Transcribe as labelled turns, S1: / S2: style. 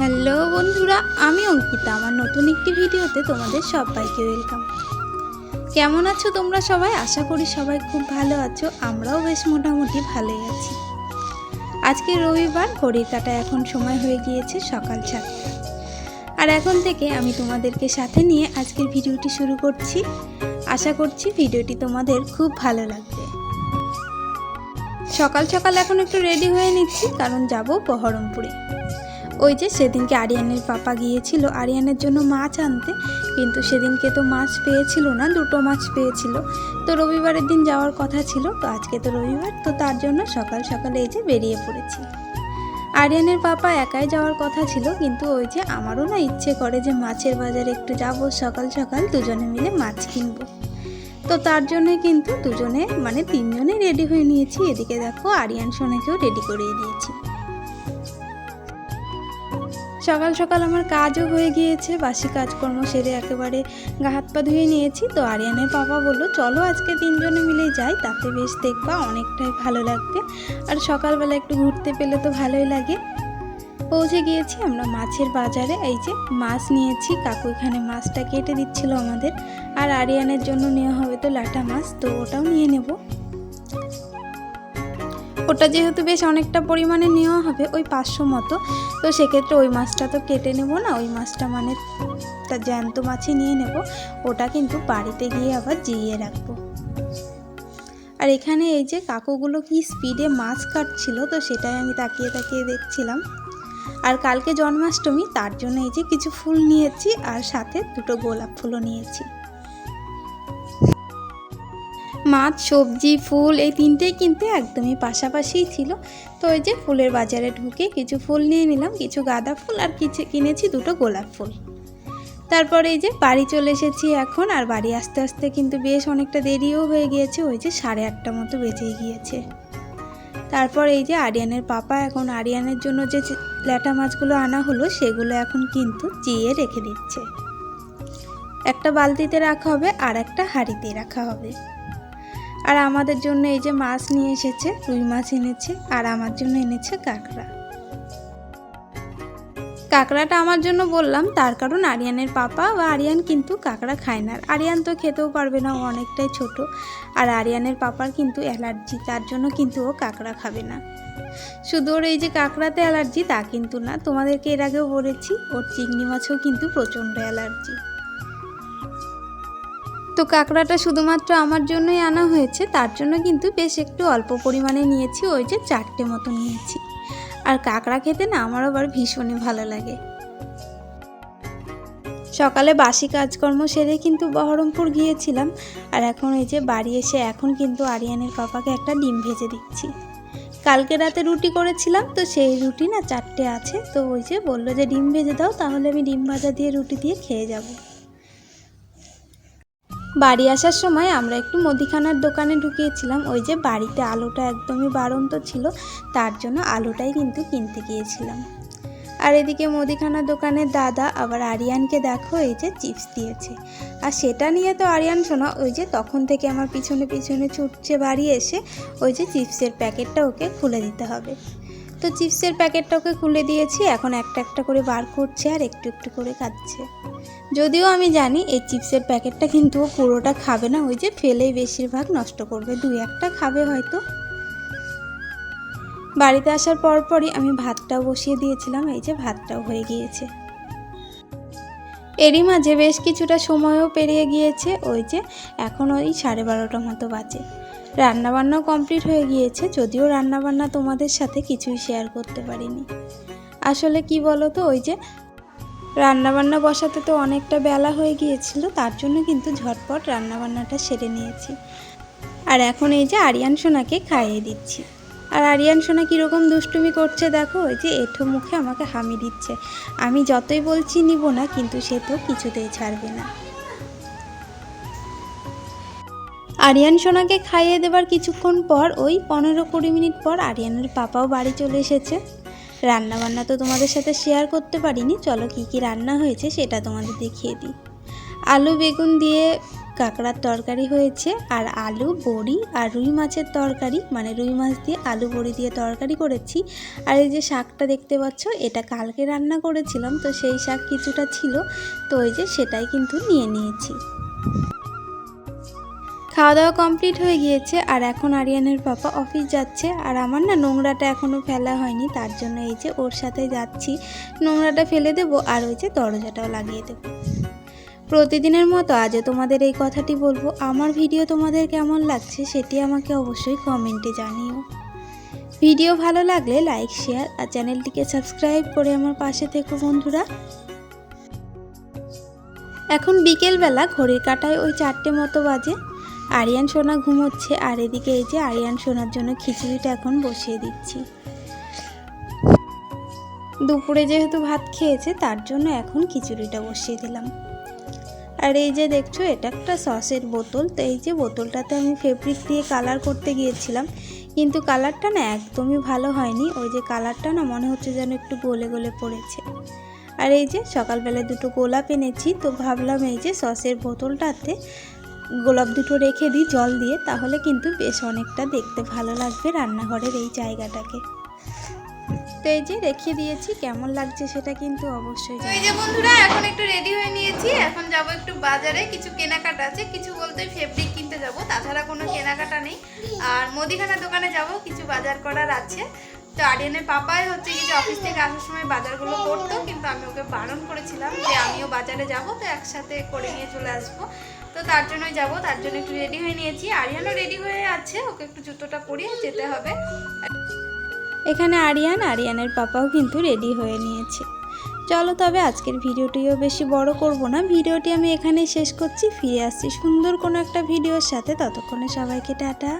S1: Hello বন্ধুরা, আমি অঙ্কিতা। আমার নতুন একটি ভিডিওতে তোমাদের সবাইকে ওয়েলকাম কেমন আছো তোমরা সবাই? আশা করি সবাই খুব ভালো আছো। আমরাও বেশ মোটামুটি ভালোই আছি। আজকে রবিবার, ঘড়ির কাটা এখন সময় হয়ে গিয়েছে সকাল সাতটা। আর এখন থেকে আমি তোমাদেরকে সাথে নিয়ে আজকের ভিডিওটি শুরু করছি। আশা করছি ভিডিওটি তোমাদের খুব ভালো লাগবে। সকাল সকাল এখন একটু রেডি হয়ে নিচ্ছি, কারণ যাব বহরমপুরে। ওই যে সেদিনকে আরিয়ানের পাপা গিয়েছিল আরিয়ানের জন্য মাছ আনতে, কিন্তু সেদিনকে তো মাছ পেয়েছিল না, দুটো মাছ পেয়েছিল। তো রবিবারের দিন যাওয়ার কথা ছিল, তো আজকে তো রবিবার, তো তার জন্য সকাল সকালে এই যে বেরিয়ে পড়েছি। আরিয়ানের পাপা একাই যাওয়ার কথা ছিল, কিন্তু ওই যে আমারও না ইচ্ছে করে যে মাছের বাজারে একটু যাব, সকাল সকাল দুজনে মিলে মাছ কিনবো। তো তার জন্য কিন্তু দুজনে মানে তিনজনে রেডি হয়ে নিয়েছি। এদিকে দেখো আরিয়ান সোনাকেও রেডি করিয়ে দিয়েছি। সকাল সকাল আমার কাজও হয়ে গিয়েছে, বাসি কাজকর্ম সেরে একেবারে গা হাত পা ধুয়ে নিয়েছি। তো আরিয়ানের বাবা বলল, চলো আজকে তিনজনে মিলে যাই, তাতে বেশ দেখবা অনেকটাই ভালো লাগবে। আর সকালবেলা একটু ঘুরতে পেলে তো ভালোই লাগে। পৌঁছে গিয়েছি আমরা মাছের বাজারে, এই যে মাছ নিয়েছি, কাকু এখানে মাছটা কেটে দিচ্ছিল আমাদের। আর আরিয়ানের জন্য নেওয়া হবে তো লাটা মাছ, তো ওটাও নিয়ে নেব। ওটা যেহেতু বেশ অনেকটা পরিমাণে নেওয়া হবে ওই পাঁচশো মতো, তো সেক্ষেত্রে ওই মাছটা তো কেটে নেব না, ওই মাছটা মানে তা জ্যান্ত মাছই নিয়ে নেব, ওটা কিন্তু বাড়িতে গিয়ে আবার জিইয়ে রাখব। আর এখানে এই যে কাকুগুলো কি স্পিডে মাছ কাটছিল, তো সেটাই আমি তাকিয়ে তাকিয়ে দেখছিলাম। আর কালকে জন্মাষ্টমী, তার জন্য এই যে কিছু ফুল নিয়েছি, আর সাথে দুটো গোলাপ ফুলও নিয়েছি। মাছ, সবজি, ফুল এই তিনটেই কিন্তু একদমই পাশাপাশিই ছিল। তো ওই যে ফুলের বাজারে ঢুকে কিছু ফুল নিয়ে নিলাম, কিছু গাঁদা ফুল আর কিছু কিনেছি দুটো গোলাপ ফুল। তারপরে এই যে বাড়ি চলে এসেছি এখন, আর বাড়ি আসতে আসতে কিন্তু বেশ অনেকটা দেরিও হয়ে গিয়েছে, ওই যে সাড়ে আটটা মতো বেজে গিয়েছে। তারপর এই যে আরিয়ানের পাপা, এখন আরিয়ানের জন্য যে ল্যাটা মাছগুলো আনা হলো, সেগুলো এখন কিন্তু চিয়ে রেখে দিচ্ছে। একটা বালতিতে রাখা হবে আর একটা হাঁড়িতে রাখা হবে। আর আমাদের জন্য এই যে মাছ নিয়ে এসেছে, রুই মাছ এনেছে, আর আমার জন্য এনেছে কাঁকড়া। কাঁকড়াটা আমার জন্য বললাম, তার কারণ আরিয়ানের পাপা বা আরিয়ান কিন্তু কাঁকড়া খায় না। আরিয়ান তো খেতেও পারবে না, ও অনেকটাই ছোট। আর আরিয়ানের পাপার কিন্তু অ্যালার্জি, তার জন্য কিন্তু ও কাঁকড়া খাবে না। শুধু ওর এই যে কাঁকড়াতে অ্যালার্জি, তা কিন্তু না। তোমাদেরকে এর আগেও বলেছি, ওর চিংড়ি মাছেও কিন্তু প্রচণ্ড অ্যালার্জি। তো কাঁকড়াটা শুধুমাত্র আমার জন্যই আনা হয়েছে, তার জন্য কিন্তু বেশ একটু অল্প পরিমাণে নিয়েছি, ওই যে চারটে মতো নিয়েছি। আর কাঁকড়া খেতে না আমার আবার ভীষণই ভালো লাগে। সকালে বাসি কাজকর্ম সেরে কিন্তু বহরমপুর গিয়েছিলাম, আর এখন এই যে বাড়ি এসে এখন কিন্তু আরিয়ানের পাপাকে একটা ডিম ভেজে দিচ্ছি। কালকে রাতে রুটি করেছিলাম, তো সেই রুটি না চারটে আছে, তো ওই যে বলল যে ডিম ভেজে দাও, তাহলে আমি ডিম ভাজা দিয়ে রুটি দিয়ে খেয়ে যাব। বাড়ি আসার সময় আমরা একটু মুদিখানার দোকানে ঢুকিয়েছিলাম। ওই যে বাড়িতে আলুটা একদমই বাড়ন্ত ছিল, তার জন্য আলুটাই কিন্তু কিনতে গিয়েছিলাম। আর এদিকে মুদিখানার দোকানের দাদা আবার আরিয়ানকে দেখো, এই যে চিপস দিয়েছে। আর সেটা নিয়ে তো আরিয়ান শোনা, ওই যে তখন থেকে আমার পিছনে পিছনে ছুটছে বাড়ি এসে, ওই যে চিপসের প্যাকেটটা ওকে খুলে দিতে হবে। তো চিপসের প্যাকেটটা ওকে খুলে দিয়েছি, এখন একটা একটা করে বার করছে আর একটু একটু করে খাচ্ছে। যদিও আমি জানি এই চিপসের প্যাকেটটা কিন্তু পুরোটা খাবে না, ওই যে ফেলেই বেশিরভাগ নষ্ট করবে, দুই একটা খাবে হয়তো। বাড়িতে আসার পরপরই আমি ভাতটাও বসিয়ে দিয়েছিলাম, এই যে ভাতটাও হয়ে গিয়েছে। এরই মাঝে বেশ কিছুটা সময়ও পেরিয়ে গিয়েছে, ওই যে এখন ওই সাড়ে বারোটা মতো বাজে। রান্নাবান্নাও কমপ্লিট হয়ে গিয়েছে, যদিও রান্নাবান্না তোমাদের সাথে কিছুই শেয়ার করতে পারিনি। আসলে কি বলো তো ওই যে রান্নাবান্না বসাতে তো অনেকটা বেলা হয়ে গিয়েছিল, তার জন্য কিন্তু ঝটপট রান্নাবান্নাটা সেরে নিয়েছি। আর এখন এই যে আরিয়ান সোনাকে খাইয়ে দিচ্ছি। আর আরিয়ান সোনা কীরকম দুষ্টুমি করছে দেখো, ওই যে এঠো মুখে আমাকে হামি দিচ্ছে। আমি যতই বলছি নিব না, কিন্তু সে তো কিছুতেই ছাড়বে না। আরিয়ান সোনাকে খাইয়ে দেবার কিছুক্ষণ পর ওই পনেরো কুড়ি মিনিট পর আরিয়ানের পাপাও বাড়ি চলে এসেছে। রান্না বান্না তো তোমাদের সাথে শেয়ার করতে পারিনি। চলো কি কি রান্না হয়েছে সেটা তোমাদের দেখিয়ে দিই। আলু, বেগুন দিয়ে কাঁকড়ার তরকারি হয়েছে আর আলু, বড়ি আর রুই মাছের তরকারি। মানে রুই মাছ দিয়ে আলু, বড়ি দিয়ে তরকারি করেছি। আর এই যে শাকটা দেখতে পাচ্ছ, এটা কালকে রান্না করেছিলাম, তো সেই শাক কিছুটা ছিল। তো ওই যে সেটাই কিন্তু নিয়ে নিয়েছি। খাওয়া দাওয়া কমপ্লিট হয়ে গিয়েছে আর এখন আরিয়ানের পাপা অফিস যাচ্ছে আর আমার না নোংরাটা এখনও ফেলা হয়নি, তার জন্য এই যে ওর সাথে যাচ্ছি। নোংরাটা ফেলে দেবো আর ওই যে দরজাটাও লাগিয়ে দেবো। প্রতিদিনের মতো আজও তোমাদের এই কথাটি বলব। আমার ভিডিও তোমাদের কেমন লাগছে সেটি আমাকে অবশ্যই কমেন্টে জানিও। ভিডিও ভালো লাগলে লাইক শেয়ার আর চ্যানেলটিকে সাবস্ক্রাইব করে আমার পাশে থেকো বন্ধুরা। এখন বিকেলবেলা ঘড়ির কাটায় ওই চারটে মতো বাজে। আরিয়ান সোনা ঘুমোচ্ছে, আর এদিকে এই যে আরিয়ান সোনার জন্য খিচুড়িটা এখন বসিয়ে দিচ্ছি। দুপুরে যেহেতু ভাত খেয়েছে, তার জন্য এখন খিচুড়িটা বসিয়ে দিলাম। আর এই যে দেখছ, এটা একটা সসের বোতল। তো এই যে বোতলটাতে আমি ফেব্রিক দিয়ে কালার করতে গিয়েছিলাম, কিন্তু কালারটা না একদমই ভালো হয়নি। ওই যে কালারটা না মনে হচ্ছে যেন একটু গলে গলে পড়েছে। আর এই যে সকালবেলায় দুটো গোলাপ এনেছি, তো ভাবলাম এই যে সসের বোতলটাতে গোলাপ দুটো রেখে দিই জল দিয়ে, তাহলে কিন্তু বেশ অনেকটা দেখতে ভালো লাগবে রান্নাঘরের এই জায়গাটাকে। তো এই যে রেখে দিয়েছি, কেমন লাগছে সেটা কিন্তু অবশ্যই
S2: এই যে বন্ধুরা, এখন একটু রেডি হয়ে নিয়েছি। এখন যাব একটু বাজারে। কিছু কেনাকাটা আছে, কিছু বলতে ফেব্রিক কিনতে যাব, তাছাড়া কোনো কেনাকাটা নেই। আর মুদিখানার দোকানে যাব, কিছু বাজার করার আছে। তো আরিয়ানের পাপাই হচ্ছে কি যে অফিস থেকে আসার সময় বাজারগুলো করতো, কিন্তু আমি ওকে বারণ করেছিলাম যে আমিও বাজারে যাব, তো একসাথে করে নিয়ে চলে আসব। তো তার জন্যই যাব, তার জন্য একটু রেডি হয়ে নিয়েছি। আরিয়ানও রেডি হয়ে আছে, ওকে একটু জুতোটা পরিয়ে যেতে হবে।
S1: এখানে আরিয়ান, আরিয়ানের পাপাও কিন্তু রেডি হয়ে নিয়েছে। চলো তবে আজকের ভিডিওটিও বেশি বড় করব না। ভিডিওটি আমি এখানেই শেষ করছি। ফিরে আসছি সুন্দর কোনো একটা ভিডিওর সাথে। ততক্ষণে সবাইকে টাটা।